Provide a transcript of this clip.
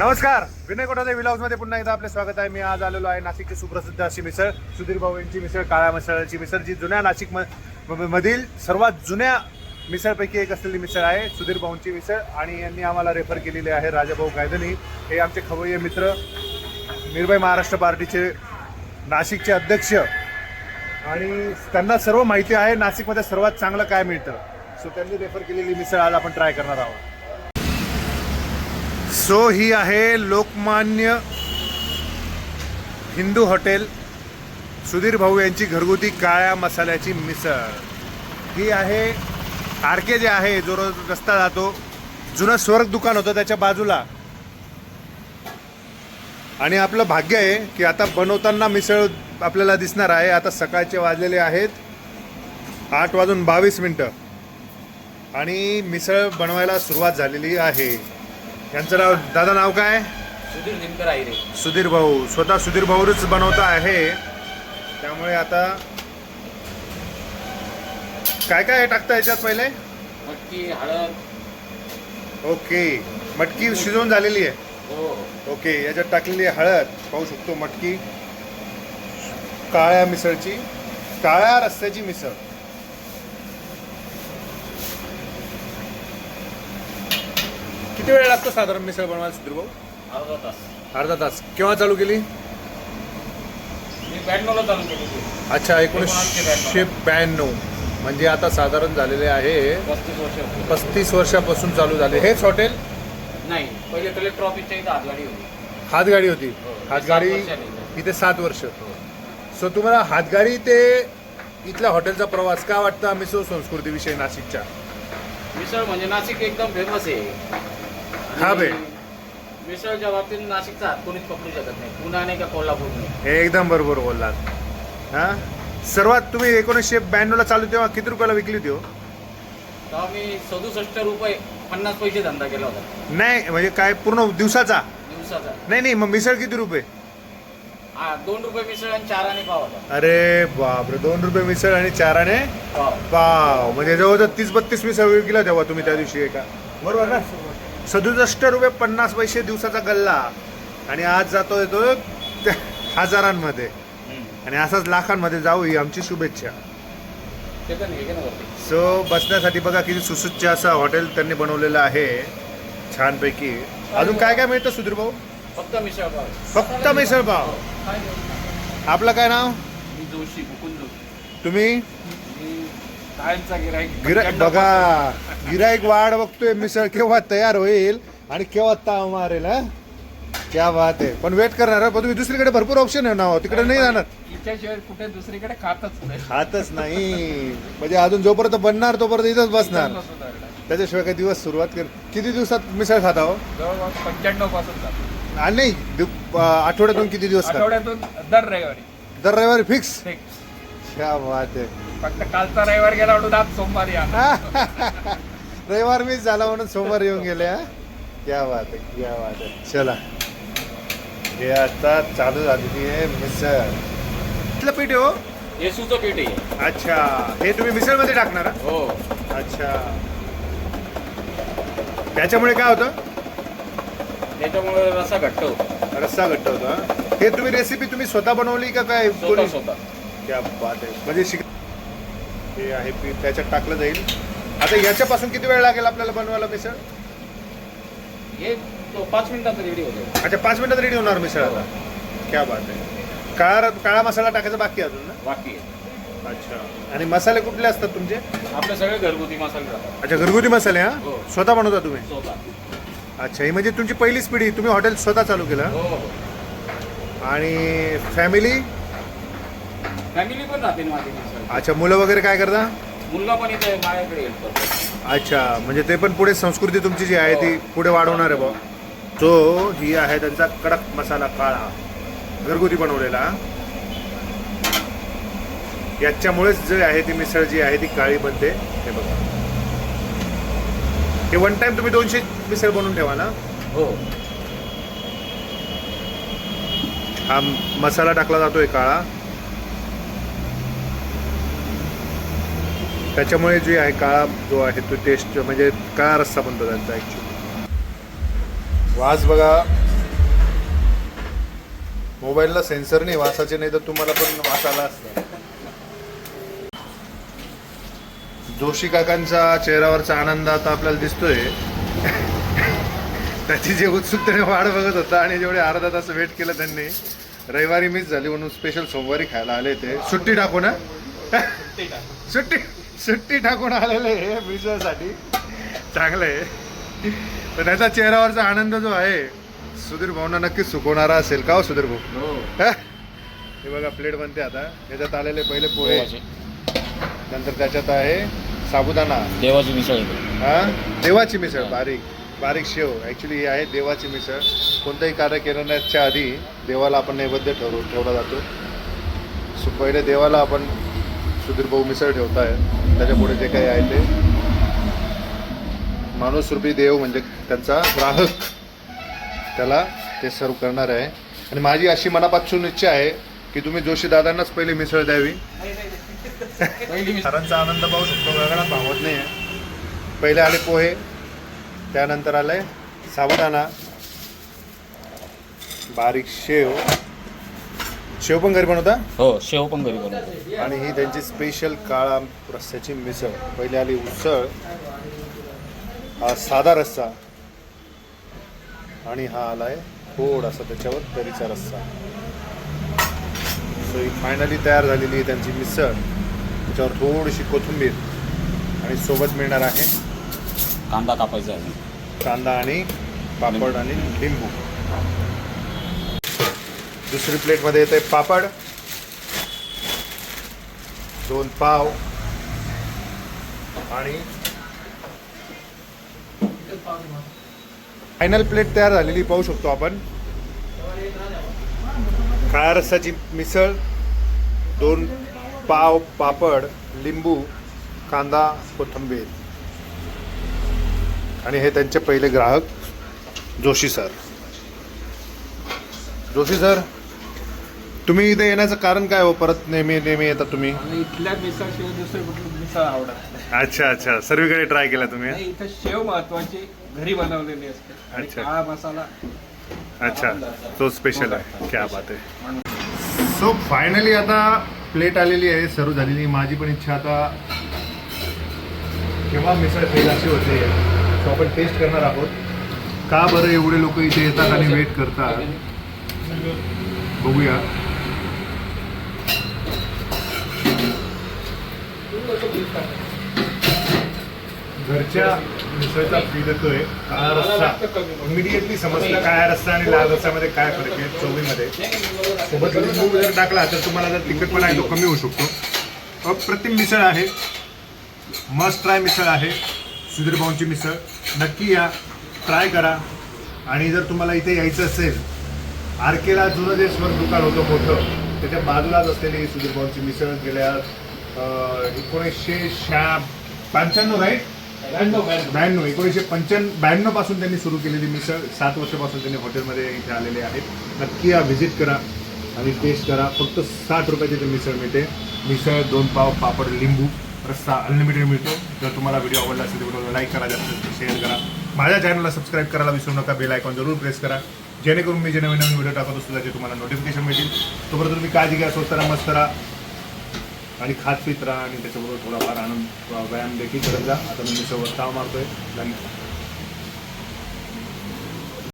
नमस्कार. विनय कोठारे विलाउजमध्ये पुन्हा एकदा आपले स्वागत आहे. मी आज आलेलो आहे नाशिकची सुप्रसिद्ध अशी मिसळ सुधीर भाऊ यांची मिसळ काळ्या मिसळची मिसळ जी जुन्या नाशिक मधील सर्वात जुन्या मिसळपैकी एक असलेली मिसळ आहे सुधीर भाऊंची मिसळ. आणि यांनी आम्हाला रेफर केलेली आहे राजाभाऊ गायधनी हे आमचे खवय्ये मित्र निर्भय महाराष्ट्र पार्टीचे नाशिकचे अध्यक्ष. आणि त्यांना सर्व माहिती आहे नाशिकमध्ये सर्वात चांगलं काय मिळतं. सो त्यांनी रेफर केलेली मिसळ आज आपण ट्राय करणार आहोत. सो ही आहे लोकमान्य हिंदू हॉटेल. सुधीर भाऊ यांची घरगुती काळ्या मसाल्याची मिसळ. ही आहे आरके जे आहे जो रोज रस्ता जातो. जुनं स्वर्ग दुकान होतं त्याच्या बाजूला. आणि आपलं भाग्य आहे की आता बनवताना मिसळ आपल्याला दिसणार आहे. आता सकाळचे वाजलेले आहेत. आठ वाजून बावीस मिनटं. आणि मिसळ बनवायला सुरुवात झालेली आहे. यांचं नाव दादा नाव काय? सुधीर दिनकर आहिरे सुधीर भाऊ. स्वतः सुधीर भाऊच बनवता आहे. त्यामुळे आता काय काय टाकता याच्यात पहिले? मटकी हळद. ओके. मटकी शिजवून झालेली आहे. हो. ओके. याच्यात टाकलेली आहे हळद. पाहू शकतो मटकी. काळ्या मिसळची काळ्या रस्त्याची मिसळ. किती वेळ लागतो साधारण मिसळ बनवायला सुधीर भाऊ अर्धा तास. अर्धा तास. केव्हा चालू केली? मी ब्याण्णवला चालू केली होती. अच्छा एकोणीसशे ब्याण्णव. म्हणजे आता साधारण झालेले आहे पस्तीस वर्ष होती. पस्तीस वर्षापासून चालू झाले. हेच हॉटेल? नाही पहिले कलेक्टर ऑफिसच्या इथं हातगाडी होती. हातगाडी होती. हो. हातगाडी सात वर्षांनी. इथे सात वर्ष. सो तुम्हाला हातगाडी ते इथल्या हॉटेलचा प्रवास का वाटतं मिसळ संस्कृतीविषयी नाशिकच्या? मिसळ म्हणजे नाशिक एकदम फेमस आहे. हा बे. मिसळच्या बाबतीत नाशिकचा हात कोणीच पकडू शकत नाही. पुणे नाही का कोल्हापूर नाही? एकदम बरोबर बोललात. हा? सर्वात तुम्ही एकोणीसशे ब्याण्णवला चालू तेव्हा किती रुपयाला विकली होती हो? तेव्हा मी सदुसष्ट रुपये पन्नास पैसे धंदा केला होता. नाही म्हणजे काय पूर्ण दिवसाचा? दिवसाचा. नाही नाही मग मिसळ किती रुपये? हा दोन रुपये मिसळ आणि चार आणि पाव होता. अरे बापरे दोन रुपये मिसळ आणि चाराने पाव. वाव म्हणजे जवळजवळ तीस बत्तीस मिसळ विकला तेव्हा तुम्ही त्या दिवशी एका. बरोबर ना? सदुसष्ट रुपये पन्नास पैसे दिवसाचा गल्ला. आणि आज जातो येतो हजारांमध्ये. आणि असाच लाखांमध्ये जाऊ ही आमची शुभेच्छा. हे. सो बसण्यासाठी बघा किती सुसज्ज असं हॉटेल त्यांनी बनवलेलं आहे. छानपैकी. अजून काय काय मिळतं सुधीर भाऊ? फक्त मिसळ पाव फक्त मिसळ पाव आपलं काय नाव? जोशी मुकुंद जोशी. तुम्ही? कायमचा गिराईक. गिरा बघा गिराईक वाढ बघतोय मिसळ केव्हा तयार होईल आणि केव्हा ताव मारेल हा? क्या बात आहे. पण वेट करणार हा. पण तुम्ही दुसरीकडे भरपूर ऑप्शन आहे ना तिकडे नाही जाणार. हिच्याशिवाय कुठे दुसरीकडे खातच नाही. खातच नाही. म्हणजे अजून जोपर्यंत बनणार तोपर्यंत इथंच बसणार. त्याच्याशिवाय काही दिवस सुरुवात कर किती दिवसात मिसळ खाता हो? जवळपास पंच्याण्णवपासून जातो आणि नाही दु- अं, आठवड्यातून किती दिवस आठवड्यातून दर रविवारी. दर रविवारी फिक्स. क्या बात आहे. फक्त कालचा रविवार गेला म्हणून आज सोमवारी आला रविवार मिस झाला म्हणून सोमवार येऊन गेले हा? क्या बात आहे क्या बात आहे चला. हे आता चालू झालेली आहे मिसळ. कुठलं पीठ हो? येसूचं पीठ आहे. अच्छा. हे तुम्ही मिसळमध्ये टाकणार हा? हो. अच्छा. त्याच्यामुळे काय होतं? त्याच्यामुळे रसा घट्ट होतो. रस्सा घट्ट होतो हा? हे तुम्ही रेसिपी तुम्ही स्वतः बनवली का काय स्वतः कोणी? स्वतः. क्या बात आहे म्हणजे शिक हे आहे पीठ त्याच्यात टाकलं जाईल. आता याच्यापासून किती वेळ लागेल आपल्याला बनवायला मिसळ? हे तो पाच मिनिटात रेडी होतो. अच्छा पाच मिनिटात रेडी होणार मिसळ आता. क्या बात आहे. काळा काळा मसाला टाकायचा बाकी आहे अजून ना? बाकी आहे. अच्छा. आणि मसाले कुठले असतात तुमचे? आपले सगळे घरगुती मसाले राहतात. अच्छा घरगुती मसाले हा? हो. स्वतः बनवता तुम्ही? स्वतः. अच्छा ही म्हणजे तुमची पहिलीच पिढी तुम्ही हॉटेल स्वतः चालू केलं हो? हो आणि फॅमिली फॅमिली पण राहते ना माझी. अच्छा मुलं वगैरे काय करता? मुलगा पण इथे माझ्याकडे हेल्प करतो अच्छा म्हणजे ते पण पुढे संस्कृती तुमची जी आहे ती पुढे वाढवणार आहे बा. तो ही आहे त्यांचा कडक मसाला काळा. घरगुती बनवलेला. याच्यामुळेच जे आहे ती मिसळ जी आहे ती काळी बनते. हे बघा. हे वन टाइम तुम्ही दोनशे मिसळ बनवून ठेवा ना? हो. हा मसाला टाकला जातोय काळा. त्याच्यामुळे जे आहे काळा जो आहे तो टेस्ट म्हणजे काळा रस्सा बनतो त्यांचा ॲक्च्युली वास बघा मोबाईलला सेन्सर नाही वासाचे नाही तर तुम्हाला पण वास आला असता. जोशी काकांचा चेहऱ्यावरचा आनंद आता आपल्याला दिसतोय. त्याची जे उत्सुकतेने वाढ बघत होता आणि जेवढे अर्धा तास वेट केलं त्यांनी रविवारी मिस झाली म्हणून स्पेशल सोमवारी खायला आले ते. सुट्टी टाकू ना? सुट्टी सुट्टी टाकून आलेले हे मिसळसाठी चांगलं आहे. तर त्याचा चेहऱ्यावरचा आनंद जो आहे सुधीर भाऊंना नक्कीच सुकवणारा असेल. का हो सुधीर भाऊ? हा? हे? बघा प्लेट बनते आता. याच्यात आलेले पहिले पोहे. नंतर त्याच्यात आहे साबुदाणा. देवाची मिसळ. हा? देवाची मिसळ. बारीक. बारीक शेव. ॲक्च्युली ही आहे देवाची मिसळ. कोणताही कार्य करण्याच्या आधी देवाला आपण नैवेद्य ठरवू ठेवला जातो. सो पहिले देवाला आपण सुधीर भाऊ मिसळ ठेवताय. त्याच्या पुढे जे काही आहे ते माणूसरूपी देव म्हणजे त्यांचा ग्राहक त्याला ते सर्व करणार आहे. आणि माझी अशी मनापासून इच्छा आहे की तुम्ही जोशी दादांनाच पहिले मिसळ द्यावी. सरांचा आनंद पाहू शकतो वेगळा पावत नाही आहे. पहिले आले पोहे त्यानंतर आलंय साबुदाणा बारीक शेव शेव पण घरी बनवता? हो शेव पण घरी बनवतो. आणि ही त्यांची स्पेशल काळा रस्स्याची मिसळ. पहिले आली उसळ हा साधा रस्सा आणि हा आलाय थोडासा त्याच्यावर तरीचा रस्सा. सो ही फायनली तयार झालेली आहे त्यांची मिसळ. त्याच्यावर थोडीशी कोथिंबीर आणि सोबत मिळणार आहे कांदा कापायचा आहे. कांदा आणि पापड आणि लिंबू. दुसरी प्लेटमध्ये येते पापड. दोन पाव. आणि फायनल प्लेट तयार झालेली पाहू शकतो आपण. काळ्या रस्साची मिसळ दोन पाव पापड लिंबू कांदा कोथिंबीर. आणि हे त्यांचे पहिले ग्राहक जोशी सर. जोशी सर तुम्ही इथे येण्याचं कारण काय हो? परत नेहमी नेहमी येता तुम्ही? आणि इथल्या मिसळशिवाय दुसरी कुठली मिसळ आवडत नाही. अच्छा अच्छा. सर्वीकडे ट्राय केला तुम्ही? नाही इथं शेव महत्वाची घरी बनवलेली असते. आणि अच्छा. काळा मसाला अच्छा. तो स्पेशल आहे. क्या बात आहे. सो फायनली आता प्लेट आलेली आहे सर्व झालेली. माझी पण इच्छा आता केव्हा मिसळ फेल अशी होते सो आपण टेस्ट करणार आहोत. का बरं एवढे लोक इथे येतात आणि वेट करतात? बघूया. घरच्या मिसळचा फील येतोय काळा रस्सा. इमिडिएटली समजलं काळ्या रस्सा आणि लाल रस्स्यामध्ये काय फरक आहे? चवीमध्ये. सोबत लिंबू जर टाकला तर तुम्हाला जर तिखटपणा आहे तो कमी होऊ शकतो. अप्रतिम मिसळ आहे. मस्ट ट्राय मिसळ आहे. सुधीर भाऊंची मिसळ. नक्की या. ट्राय करा. आणि जर तुम्हाला इथे यायचं असेल आर केला जुनं जे स्वर दुकान होतं मोठं त्याच्या बाजूलाच असलेली सुधीर भाऊंची मिसळ गेल्या एकोणीसशे शहा पंच्याण्णव राईट ब्याण्णव एकोणीसशे पंच्याण्णव ब्याण्णवपासून त्यांनी सुरू केलेली मिसळ सात वर्षापासून त्यांनी हॉटेलमध्ये इथे आलेले आहेत. नक्की या व्हिजिट करा आणि टेस्ट करा. फक्त साठ रुपयाची इथे मिसळ मिळते. मिसळ दोन पाव पापड लिंबू रस्सा अनलिमिटेड मिळतो. जर तुम्हाला व्हिडिओ आवडला असेल तर व्हिडिओला लाईक करा जास्त जास्त शेअर करा. माझ्या चॅनलला सबस्क्राईब करायला विसरू नका. बेल आयकॉन जरूर प्रेस करा. जेणेकरून मी जे नवीन नवीन व्हिडिओ टाकत असतो त्याचे तुम्हाला नोटिफिकेशन मिळतील. तोपर्यंत तुम्ही काळजी घ्या स्वस्त राहा मस्त राहा. आणि खात पित राहा आणि त्याच्याबरोबर थोडाफार आनंद व्यायाम देखील करत जा. आता मी मिसळवर ताव मारतोय. धन्यवाद.